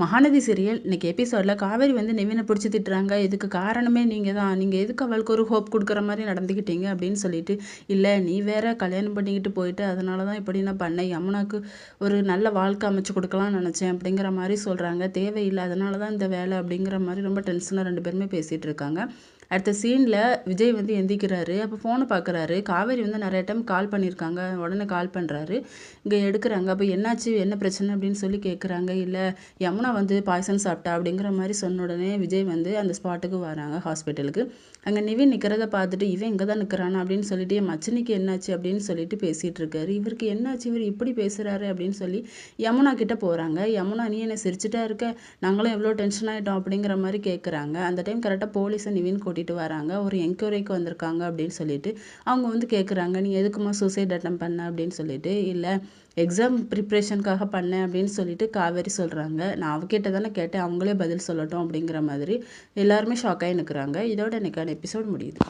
Mahanadi serial இன்னைக்கு எபிசோடில் காவேரி வந்து நிவினை பிடிச்சி திட்டுறாங்க. இதுக்கு காரணமே நீங்கள் தான் நீங்கள் எதுக்கு அவளுக்கு ஒரு ஹோப் கொடுக்குற மாதிரி நடந்துக்கிட்டீங்க அப்படின்னு சொல்லிட்டு இல்லை நீ வேற கல்யாணம் பண்ணிக்கிட்டு போயிட்டு அதனால தான் இப்படி நான் பண்ணேன். யமுனாக்கு ஒரு நல்ல வாழ்க்கை அமைச்சு கொடுக்கலாம்னு நினச்சேன் அப்படிங்கிற மாதிரி சொல்கிறாங்க தேவையில்லை அதனால தான் இந்த வேலை அப்படிங்கிற மாதிரி ரொம்ப டென்ஷனாக ரெண்டு பேருமே பேசிகிட்டு இருக்காங்க. அடுத்த சீனில் விஜய் வந்து எந்திக்கிறாரு. அப்போ ஃபோனை பார்க்குறாரு காவேரி வந்து நிறைய டைம் கால் பண்ணியிருக்காங்க உடனே கால் பண்ணுறாரு இங்கே எடுக்கிறாங்க. அப்போ என்னாச்சு? என்ன பிரச்சனை? அப்படின்னு சொல்லி கேட்குறாங்க இல்லை யமுனா வந்து பாய்சன் சாப்பிட்டா? அப்படிங்கிற மாதிரி சொன்ன உடனே விஜய் வந்து அந்த ஸ்பாட்டுக்கு வராங்க ஹாஸ்பிட்டலுக்கு அங்கே நிவின் நிற்கிறத பார்த்துட்டு இவன் இங்கே தான் நிற்கிறானா அப்படின்னு சொல்லிட்டு என் மச்சனிக்கு என்னாச்சு? அப்படின்னு சொல்லிட்டு பேசிகிட்டு இருக்காரு. இவருக்கு என்னாச்சு? இவர் இப்படி பேசுகிறாரு அப்படின்னு சொல்லி யமுனா கிட்ட போகிறாங்க யமுனா நீ என்ன சிரிச்சிட்டா இருக்க? நாங்களும் எவ்வளோ டென்ஷன் ஆகிட்டோம் அப்படிங்கிற மாதிரி கேட்குறாங்க அந்த டைம் கரெக்டாக போலீஸை நிவின் கூட்டிகிட்டு வராங்க. ஒரு என்கொயரிக்கு வந்திருக்காங்க அப்படின்னு சொல்லிட்டு அவங்க வந்து கேட்குறாங்க நீ எதுக்குமா சூசைட் அட்டம் பண்ண? அப்படின்னு சொல்லிட்டு இல்லை எக்ஸாம் ப்ரிப்ரேஷனுக்காக பண்ணேன். அப்படின்னு சொல்லிட்டு காவேரி சொல்கிறாங்க நான் அவகிட்ட தானே கேட்டேன். அவங்களே பதில் சொல்லட்டும் அப்படிங்கிற மாதிரி எல்லாருமே ஷாக்காகி நிற்கிறாங்க இதோட எனக்கான எபிசோட் முடியுது.